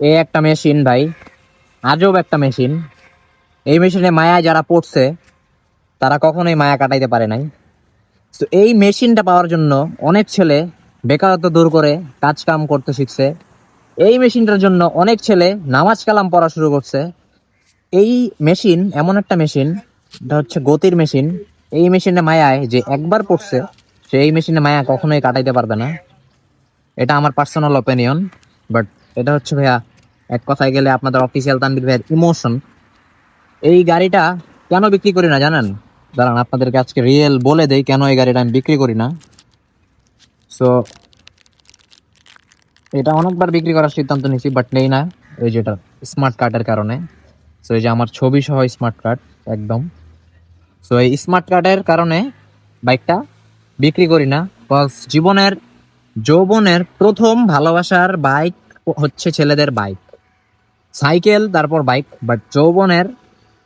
এই একটা মেশিন ভাই। আজব একটা মেশিন। এই মেশিনে মায়া যারা পড়ছে, তারা কখনোই মায়া কাটাইতে পারে নাই। তো এই মেশিনটা পাওয়ার জন্য অনেক ছেলে বেকারত্ব দূর করে কাজ কাম করতে শিখছে। এই মেশিনটার জন্য অনেক ছেলে নামাজ কালাম পড়া শুরু করছে। এই মেশিন এমন একটা মেশিন, এটা হচ্ছে গতির মেশিন। এই মেশিনে মায়ায় যে একবার পড়ছে, সে এই মেশিনে মায়া কখনোই কাটাইতে পারবে না। এটা আমার পার্সোনাল ওপিনিয়ন বাট এটা হচ্ছে ভাইয়া, এক কথায় গেলে আপনাদের অফিসিয়াল তানবির ভাইয়ের ইমোশন এই গাড়িটা কেন বিক্রি করি না জানেন? দাঁড়ান, আপনাদেরকে আজকে রিয়েল বলে দেই কেন এই গাড়িটা আমি বিক্রি করি না। সো এটা অনেকবার বিক্রি করার সিদ্ধান্ত নিয়েছি বাট নেই না। ওই যেটা স্মার্ট কার্ডের কারণে। সো এই যে আমার ছবি সহ স্মার্ট কার্ড একদম। সো এই স্মার্ট কার্ডের কারণে বাইকটা বিক্রি করি না। কজ জীবনের, যৌবনের প্রথম ভালোবাসার বাইক হচ্ছে ছেলেদের বাইক সাইকেল, তারপর বাইক বাট যৌবনের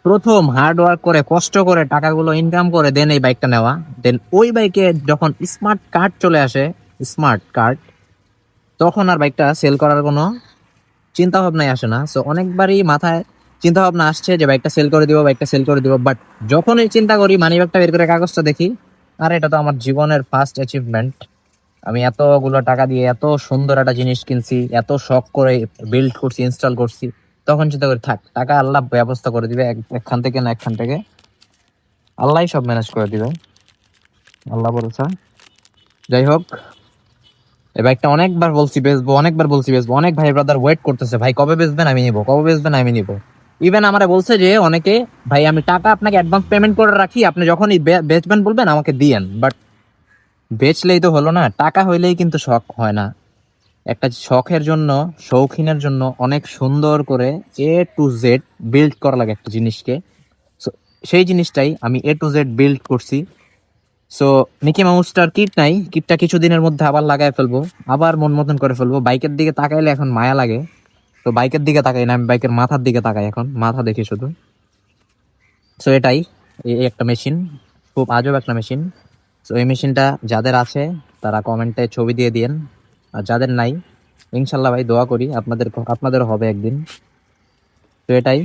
প্রথম হার্ড ওয়ার্ক করে, কষ্ট করে টাকাগুলো ইনকাম করে দেন এই বাইকটা নেওয়া। দেন ওই বাইকে যখন স্মার্ট কার্ড চলে আসে স্মার্ট কার্ড তখন আর বাইকটা সেল করার কোনো চিন্তা ভাবনাই আসে না। সো অনেকবারই মাথায় চিন্তা ভাবনা আসছে যে বাইকটা সেল করে দিব বাইকটা সেল করে দিব বাট যখনই চিন্তা করি মানি ব্যাগটা বের করে কাগজটা দেখি, আর এটা তো আমার জীবনের ফার্স্ট অ্যাচিভমেন্ট আমি এতগুলো টাকা দিয়ে এত সুন্দর একটা জিনিস কিনছি, এত শখ করে বিল্ড করছি ইনস্টল করছি। তখন চিন্তা করি, থাক, টাকা আল্লাহ ব্যবস্থা করে দিবে একখান থেকে না একখান থেকে। আল্লাহ সব ম্যানেজ করে দিবে। আল্লাহ বলছে। যাই হোক এই বাইকটা অনেকবার বলছি, বেচবো, অনেকবার বলছি, বেচবো। অনেক ভাই ব্রাদার ওয়েট করতেছে, ভাই, কবে বেচবেন? আমি নিবো, কবে বেচবেন? আমি নিবো। ইভেন আমারে বলছে যে, অনেকে, ভাই, আমি টাকা আপনাকে অ্যাডভান্স পেমেন্ট করে রাখি, আপনি যখনই বেচবেন বলবেন, আমাকে দিয়েন। বাট বেচলেই তো হলো না, টাকা হইলেই কিন্তু শখ হয় না। একটা শখের জন্য, শৌখিনের জন্য অনেক সুন্দর করে এ টু জেড বিল্ড করা লাগে একটা জিনিসকে। সো সেই জিনিসটাই আমি এ টু জেড বিল্ড করছি। সো মিকি মাউসটার কিট নাই, কিটটা কিছুদিনের মধ্যে আবার লাগাই ফেলব, আবার মন মতন করে ফেলব। বাইকের দিকে তাকাইলে এখন মায়া লাগে। তো বাইকের দিকে তাকাই না, আমি বাইকের মাথার দিকে তাকাই এখন, মাথা দেখি শুধু। সো এটাই এই একটা মেশিন খুব আজব একটা মেশিন সো এই মেশিনটা যাদের আছে, তারা কমেন্টে ছবি দিয়ে দিয়েন। আর যাদের নাই, ইনশাল্লাহ ভাই, দোয়া করি, আপনাদের আপনাদের হবে একদিন। তো এটাই।